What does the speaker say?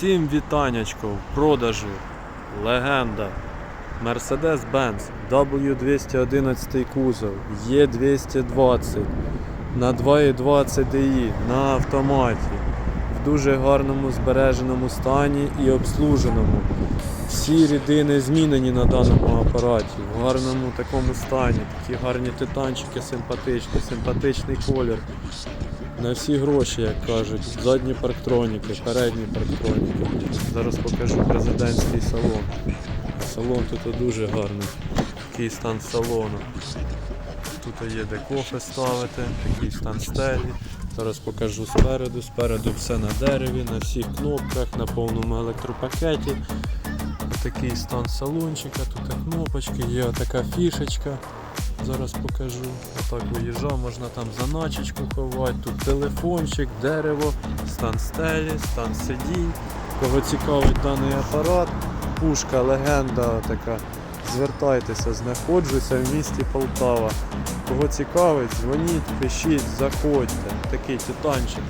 Всім вітанечко в продажу. Легенда. Mercedes-Benz W211 кузов, Е220 на 2.20 DI на автоматі. В дуже гарному збереженому стані і обслуженому. Всі рідини змінені на даному апараті, в гарному такому стані. Такі гарні титанчики, симпатичні, симпатичний колір. На всі гроші, як кажуть, задні парктроніки, передні парктроніки. Зараз покажу президентський салон. Салон тут дуже гарний. Такий стан салону. Тут є де кофе ставити, такий стан стелі. Зараз покажу спереду. Спереду все на дереві, на всіх кнопках, на повному електропакеті. Такий стан салончика, тут кнопочки, є така фішечка. Зараз покажу. Отак виїжджав, можна там заначечку ховати. Тут телефончик, дерево, стан стелі, стан сидінь. Кого цікавить даний апарат, пушка, легенда така. Звертайтеся, знаходжуся в місті Полтава. Кого цікавить, дзвоніть, пишіть, заходьте. Такий титанчик.